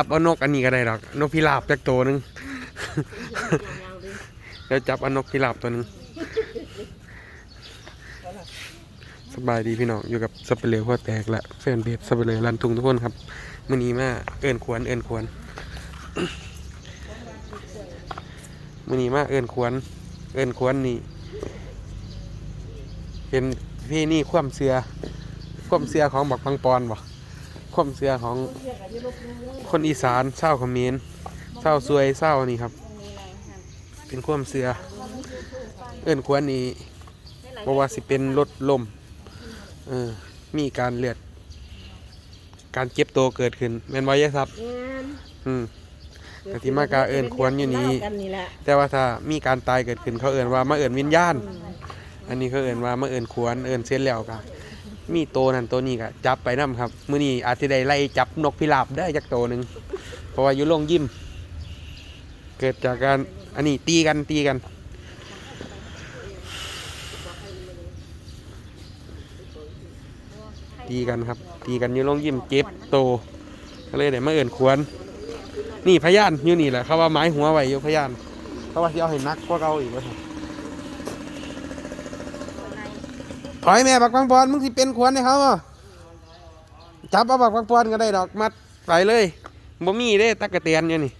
จับเอานกอันนี้ก็ได้ดอกนกพิราบจักตัวหนึงแล้วจับเอานกพิราบตัวหนึงสบายดีพี่น้องอยู่กับสเปเรย์หัวแตกและแฟนเพจสเปเรย์รันทุงทุกคนครับมื้อนี้มาเอิ้นควรเอิ้นควรมื้อนี้มาเอิ้นควรเอิ้นควรนี่ เป็นพี่นี่ความเสือความเสือของบักพังปอนบ่ ความเสือของคนอีสานเศร้าเขมรเศร้าซวยเศร้านี่ครับ เป็นความเสือเอิ้นควรนี่บ่ว่าสิเป็นรถลมเออมีการเลือด การเจ็บตัวเกิดขึ้นแม่นบ่ยายครับอืมกะทิมากาเอิ้นควรอยู่นี่กันนี่แหละแต่ว่าถ้ามีการตายเกิดขึ้นเขาเอิ้นว่ามาเอิ้นวิญญาณ อันนี้เขาเอิ้นว่ามาเอิ้นควรเอิ้นเส้นแล้วก็ มีโตนั่นโตนี้ก็จับไปนํครับมื้อนี้อาจสิได้ไล่จับนกพิราบได้จักโตหนึ่งเพราะว่าอยู่โรงยิมเกิดจากการอันนี้ตีกันตีกัน ตีกันครับ ตีกันอยู่โรงยิมเจ็บโตก็เลยได้มาเอิ้นควร นี่พยานอยู่นี่แหละเขาว่าไม้หัวไว้อยู่พยานเขาว่าสิเอาให้นักกว่าเก่าอีกว่าซั่น ถอยแม่บักบังปอนมึงสิเป็นควรให้เขาบ่จับเอาบักบังปอนก็ได้ดอกมัดไปเลยบ่มีเด้ตะกะเตียนอยู่นี่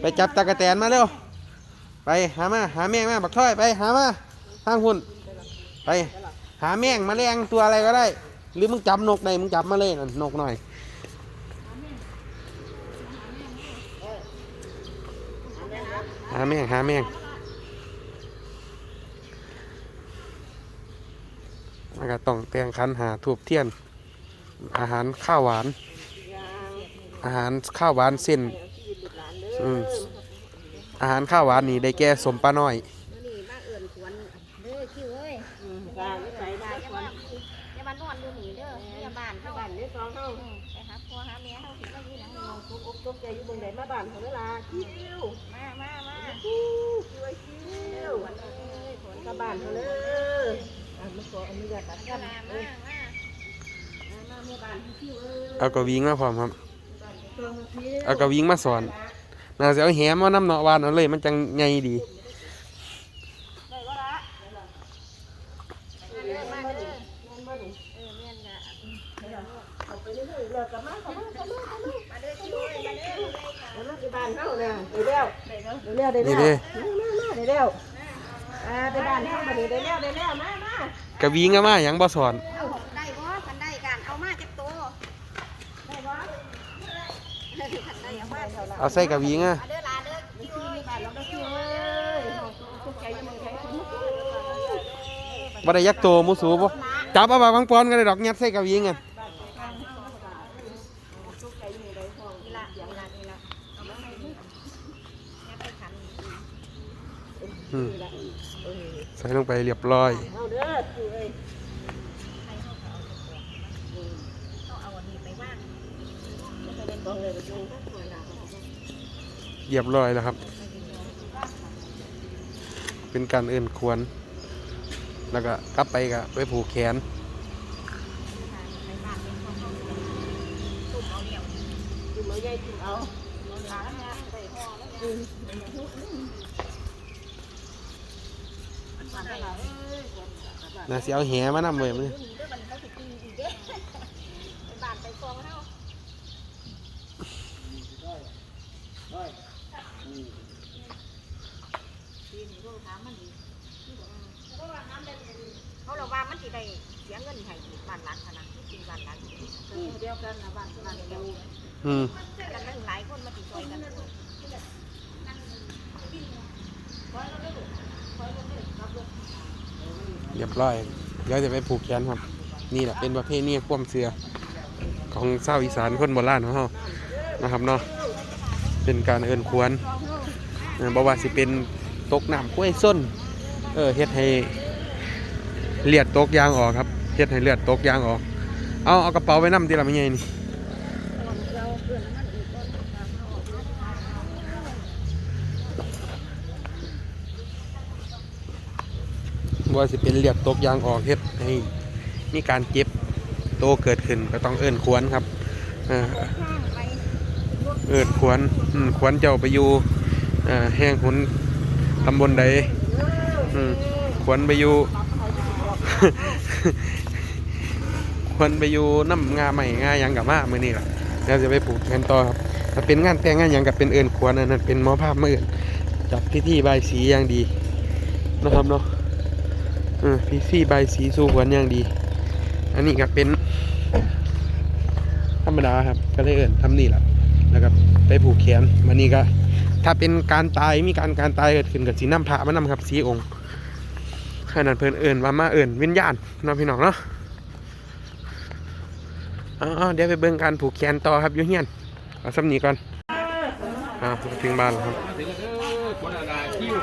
ไปจับตะกะแตนมาเร็ว ไปหามาหาแมงมาบักถ้อยไปหามาทางหุ่นไป หาแมงแมลงตัวอะไรก็ได้ หรือมึงจับนกไหนมึงจับมาเลยนั่นนกหน่อยาแมงหาแมงแล้วก็ต้องแต่งคันหาทูบเทียน อาหารข้าวหวาน อาหารข้าวหวานเส้น อืมอาหารข้าวหวานนี่ได้แก่สมปลาน้อย ตกใจอยู่บนไหนมาบ้านเขาเวลาคิวมามามาคิวคิวไอ้คิวกลับบ้านเขาเลยอะมาขออนุญาตตัดกันมาเอ้มายมามาเมื่อบ้านคิวเอ้ยเอากระวิงมาพร้อมครับตรงคิวเอากระวิงมาสอนน่าจะเอาแหมมาน้ำเนาะวานเอาเลย มันจังไงดี มาเด้อมาเด้อเออแม่นน่ะ ไปเรื่อยๆเลิกกลับมากลับมากลับมา มาเด้อคิวเอ้ยมาเด้อ เดี๋ยวมาที่บ้านเขาเนี่ยเดี๋ยว เดี๋ยวเดี๋ยวเดี๋ยวนี่เดี๋เด้ยวมาเดี๋ยวเดี๋ยวอ่าไปบ้านเขามาเดี๋ยวเดี๋ยวเดี๋ยวมามากระวิงก็มาหยังบ่สอนเอาได้บ่คันได้กันเอามาจักโตได้บ่คันได้เอามาเท่าไหร่เอาใส่กระวิงอะมาเด้อลาเด้อคิวเอ้ยบ้านเราก็คิวเอ้ยทุกใจยังไม่ใช่คุณบ่ได้ยักโตหมูสูบ่จับเอาบากบางปอนก็ได้ดอกยัดใส่กระวิงอะนี่ละนี่ละนี่ละเอามาให้นี่ยัดไปขัน อืม ใส่ลงไปเรียบร้อยเรียบร้อยแล้วครับ เป็นการเอื่นควร แล้วก็กลับไปก็ไปผูกแขนไปบ้านเอา ตุ่มเอาเดี่ยวคิวมาใหญ่คิวเอาเอาหลานเนี่ยไปห่อแล้วเนี่ยมันได้เอ้ยน่าสิเอาแหมานำเว้ยมื้อเดี๋ยวมันเขาสิตีอีกเด้ไปบ้านไปกองเฮาปีนี้โทรถามมันดีเขาเราว่ามันสิได้เสียเงินให้บ้านหลังขนาดที่จริงบ้านหลังเดียวกันนะบ้านบ้านเดียวอืมกันตั้งหลายคนมาติดซอยกันเรีย เรียบร้อยเดี๋ยวจะไปผูกแขนครับ นี่แหละเป็นประเพณีความเสือของชาอีสานคนโบราณของเรานะครับเนาะเป็นการเอินควรเออบ่ว่าสิเป็นตกน้ำกล้วยส้นเออเฮ็ดให้เลือดตกยางออกครับเฮ็ดให้เลือดตกยางออก เอาเอากระเป๋าไปนำที่ละไม่ใหญ่นี่ ว่าสิเป็นเลือดตกยางออกเฮ็ดให้มีการเจ็บโตเกิดขึ้นก็ต้องเอิ้นควรครับเอิ้นควรอืมควรเจ้าไปอยู่แห่งหุนตำบลใดอืมควรไปอยู่ควรไปอยู่น้ำงาใหม่งายังกับมามื้อนี้ล่ะเดี๋ยวจะไปปลูกแทนต่อครับถ้าเป็นงานแต่งงานยังกับเป็นเอิ้นควรอันนั้นเป็นหมอภาพเมาเอิ้นจัดพิธีบายสีอย่างดีนะครับเนาะ ออพิธีบายสีสูขวัญอย่างดี อันนี้ก็เป็น ธรรมดาครับ ก็เลยเอิ้นทำนี่แหละแล้วก็ไปผูกแขนวันนี้ก็ ถ้าเป็นการตายมีการการตายเกิดขึ้นกับสีน้ำพระมานนำครับสีองค์ขนาดเพิ่นเอิญว่ามาเอิญวิญญาณเนาะพี่น้องเนาะอ๋อเดี๋ยวไปเบิ่งการผูกแขนต่อครับยุ่เฮียนเอาสำนีก่อนอ่ามาถึงบ้านแล้วครับ ถึงเด้อคนอะไรคิว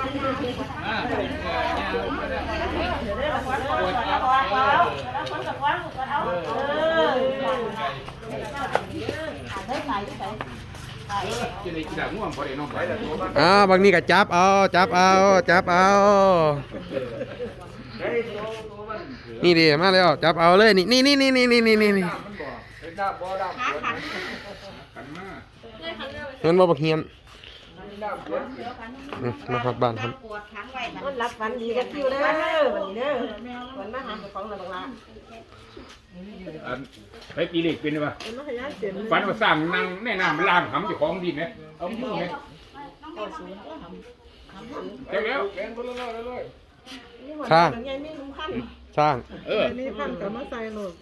อ่าเออเนี่ยปวดครับ จะได้กินดาบง่วงพอได้น้องไปอ่าบางนี้ก็จับเอาจับเอาจับเอานี่ดิมาแล้วจับเอาเลยนี่นี่นี่นี่นี่นี่นี่นี่กันมาเงินบ่บักเฮียน อืมมาครับบ้านครับนมันรับฝันดีกันคิวเด้อวันนี้เด้อวันมาหาเจ้าของนั่นล่ะอันไปปีเล็กเป็นไงวะมันมาขยายเต็มฝันว่าสร้างนั่งแน่น้ำลางหำเจ้าของดีไหมเอามือไหมเจ้าแล้วสร้างมันใหญ่มีลุงสร้างเออนี่พันกับมาใส่โหลด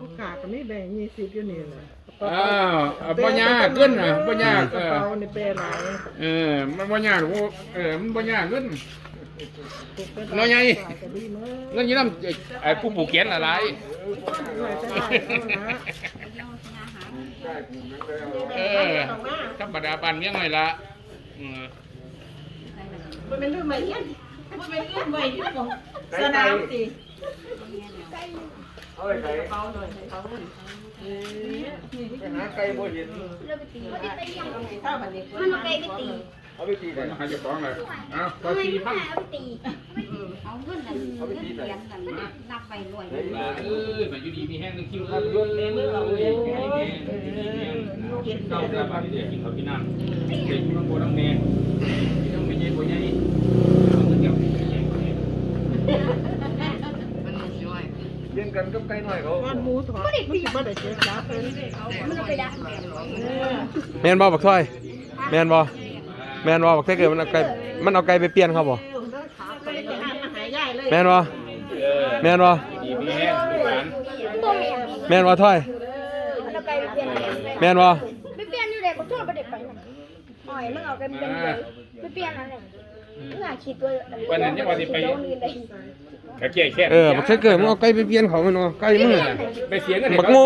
ผู้ขาก็มีแบ่งยี่สิบอยู่นี่แหละ อ้าวเอาบ่ยากเกินน่ะบ่ยากกเอระอเป๋าในเป้หลายเออมันบ่ยากโอ้เออมันบ่ยากเงินน้อยใหญ่ ก็ดีมากเงินอยี่น้ำไอ้ผู้ปลูกเขียนอะไรหน่อยจะได้เอาละเออธรรมดาปานเมียงไงละเออมันเป็นรุ่นใหม่เนี่ยมันเป็นรุ่นใหม่ที่ของสนามสิ เอาไปใส่เบาหน่อยเบาหน่อยถ้าแบบนี้มันเอาไปไปตีมันหาจ้าของเลยเอาพอทำไมสี่ไม่พันเอาไปตีเอาเงินนั่นเงินเหรียญนั่นนับไปรวยลาเอ้ยมาอยู่ดีมีแห้งนึงคิวครับรถเลยมือเราเลยเก้าสามบาทเดียกินข้าวกินน้ำเด็กมันโบน้ำแน่ต้องไม่เย็นบ่ใหญ่เอาเกันกับไก่น้อยขาก้อมูถอดมันสิบ่ได้เสียขาเพิ่นมันไปดักแมนบ่บักถ้อย แมนบอแม่นบ่บักถ้อยเกิดมันเอาไก่มันเอาไก่ไปเปลี่ยนครับบ่แมนบอแมนบอแมนบอถ้อยแมนบ่ไปเปลี่ยนอยู่ได้บ่โทษบ่ได้ไปหอยมันเอาไก่ไปเปลี่ยนไปเปลี่ยนอัน มึงอะคิดตัววันนั้นยังว่าสิไปโรงเรียนเลยกระเจี๊ยแค่เออบักถ้าเกิดมันเอาไก่ไปเปลี่ยนเขามันเนาะไก่มือไปเสียเงินบักโง่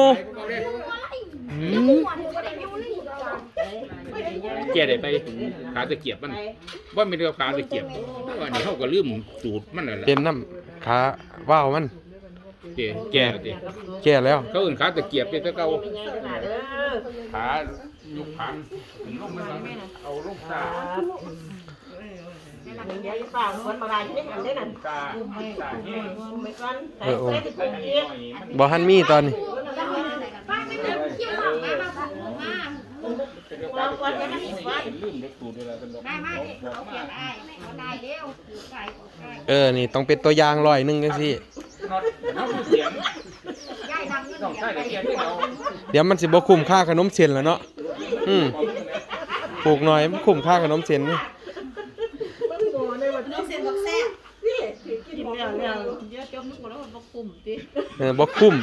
อืมหัวหนูก็ได้อยู่ในเหตุการณ์เกียได้ไปขาตะเกียบมันว่าไม่เรียกขาตะเกียบว่านี่เขาก็ลืมสูตรมันนั่นแหละเต็มน้ำขาว่าวมันเจ๊แก่ติแก่แล้ว เขาอื่นขาตะเกียบเป็นตะเกาเด้อขายุกพันถึงลงมันเอาลงตา บอหันมีตอนนี้เอเออ นี่ต้องเป็นตัวอย่างลอยนึงกันสิเดี๋ยวมันสิบ่คุ้มค่าขนมเส้นแล้วเนาะ อืมปลูกหน่อยมันคุ้มค่าขนมเส้นนี่ เออบ่คุ้ม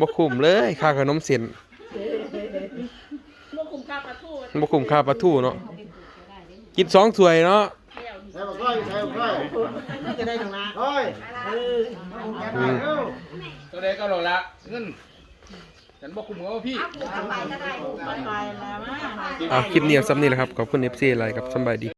บ่คุ้มเลยค่าขนมเส้นลูกคุมข้าวปลาทูบ่คุ้มค่าปลาทูเนาะกินสองถ้วยเนาะจะได้ตรงนั้นอืมตัวใดก็รอละเงินฉันบอกคุณหมอพี่เอาไปก็ได้ไปแล้วมาอะคลิปนี้เอาซ้ำนี่แหละครับขอบคุณ FC อะไรครับสำบายดี